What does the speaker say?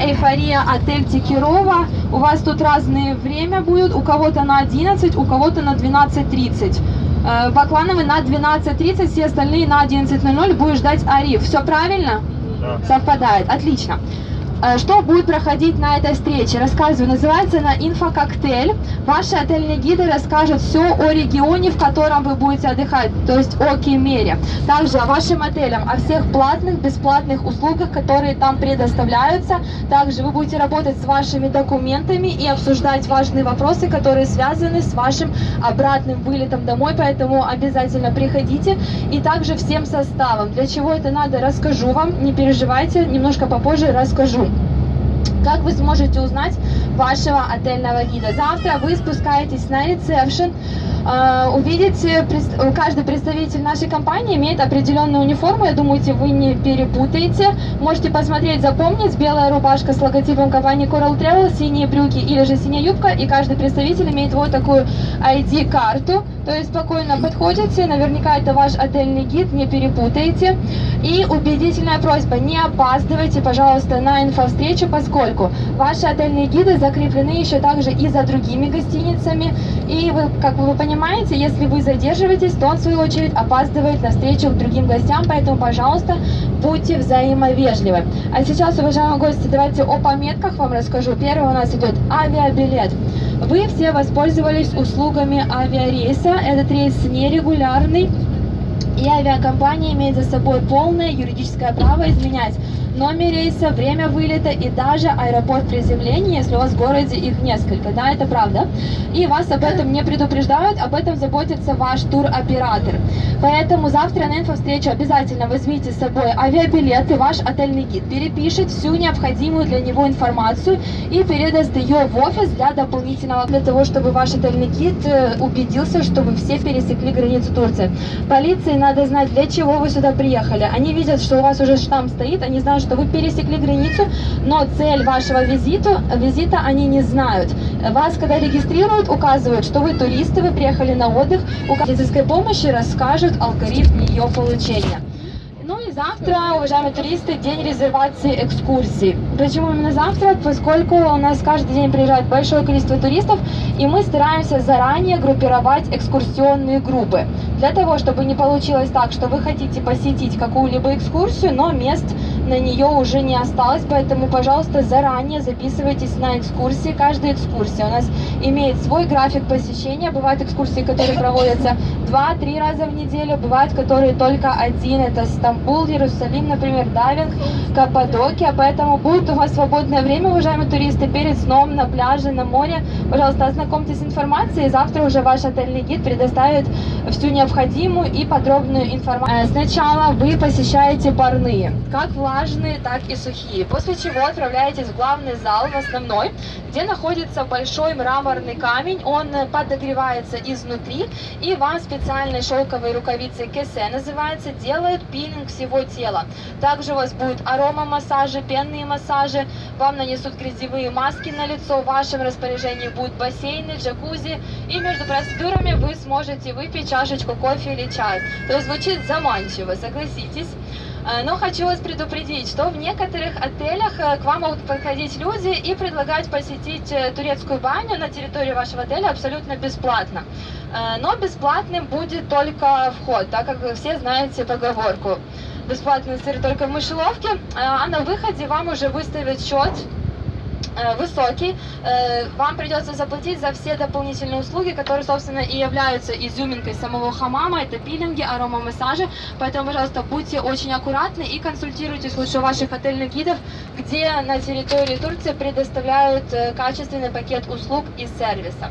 Эйфория, отель Текирова. У вас тут разные время будут. У кого-то на 11, у кого-то на 12.30. Э, Баклановый на 12.30, все остальные на 11.00 будешь ждать Ариф. Все правильно? Да. Совпадает. Отлично. Э, Что будет проходить на этой встрече? Рассказываю. Называется она «Инфококтейль». Ваши отельные гиды расскажут все о регионе, в котором вы будете отдыхать, то есть о Кемере. Также о вашем отелям, о всех платных, бесплатных услугах, которые там предоставляются. Также вы будете работать с вашими документами и обсуждать важные вопросы, которые связаны с вашим обратным вылетом домой, поэтому обязательно приходите. И также всем составом. Для чего это надо, расскажу вам, не переживайте, немножко попозже расскажу. Как вы сможете узнать вашего отельного гида? Завтра вы спускаетесь на ресепшн, э, прес- э, каждый представитель нашей компании имеет определенную униформу, я думаю, вы не перепутаете. Можете посмотреть, запомнить, белая рубашка с логотипом компании Coral Travel, синие брюки или же синяя юбка, и каждый представитель имеет вот такую ID-карту, то есть спокойно подходите, наверняка это ваш отельный гид, не перепутаете. И убедительная просьба, не опаздывайте, пожалуйста, на инфовстречу, поскольку ваши отельные гиды закреплены еще также и за другими гостиницами. И вы, как вы понимаете, если вы задерживаетесь, то он в свою очередь опаздывает на встречу к другим гостям, поэтому, пожалуйста, будьте взаимовежливы. А сейчас, уважаемые гости, давайте о пометках вам расскажу. Первый у нас идет авиабилет. Вы все воспользовались услугами авиарейса. Этот рейс нерегулярный. И авиакомпания имеет за собой полное юридическое право изменять номер рейса, время вылета и даже аэропорт приземления, если у вас в городе их несколько. Да, это правда. И вас об этом не предупреждают, об этом заботится ваш туроператор. Поэтому завтра на инфовстречу обязательно возьмите с собой авиабилет и ваш отельный гид. Перепишет всю необходимую для него информацию и передаст ее в офис для дополнительного, для того, чтобы ваш отельный гид э, убедился, что вы все пересекли границу Турции. Полиции надо знать, для чего вы сюда приехали. Они видят, что у вас уже штамп стоит, они знают, что вы пересекли границу, но цель вашего визита, визита они не знают. Вас, когда регистрируют, указывают, что вы туристы, вы приехали на отдых, у медицинской помощи расскажут алгоритм ее получения. Завтра, уважаемые туристы, день резервации экскурсий. Почему именно завтра? Поскольку у нас каждый день приезжает большое количество туристов, и мы стараемся заранее группировать экскурсионные группы. Для того, чтобы не получилось так, что вы хотите посетить какую-либо экскурсию, но мест на нее уже не осталось, поэтому, пожалуйста, заранее записывайтесь на экскурсии. Каждая экскурсия у нас имеет свой график посещения. Бывают экскурсии, которые проводятся 2-3 раза в неделю, бывают, которые только один. Это Стамбул, Иерусалим, например, Дайвинг, Каппадокия. Поэтому будет у вас свободное время, уважаемые туристы, перед сном на пляже, на море. Пожалуйста, ознакомьтесь с информацией. Завтра уже ваш отельный гид предоставит всю необходимую и подробную информацию. Э, Сначала вы посещаете парные, как влажные, так и сухие. После чего отправляетесь в главный зал, в основной, где находится большой мраморный камень. Он э, подогревается изнутри, и вам специальной шелковой рукавицей кесе называется, делают пилинг всего тела. Также у вас будут аромамассажи, пенные массажи, вам нанесут грязевые маски на лицо, в вашем распоряжении будут бассейны, джакузи, и между процедурами вы сможете выпить чашечку кофе или чая. То есть звучит заманчиво, согласитесь. Э, Но хочу вас предупредить, что в некоторых отелях э, к вам могут подходить люди и предлагать посетить э, турецкую баню на территории вашего отеля абсолютно бесплатно. Но бесплатным будет только вход, так как вы все знаете поговорку. Бесплатный сыр только в мышеловке, а на выходе вам уже выставят счет высокий, Э, вам придется заплатить за все дополнительные услуги, которые, собственно, и являются изюминкой самого хамама, это пилинги, аромамассажи, поэтому, пожалуйста, будьте очень аккуратны и консультируйтесь лучше у ваших отельных гидов, где на территории Турции предоставляют э, качественный пакет услуг и сервиса.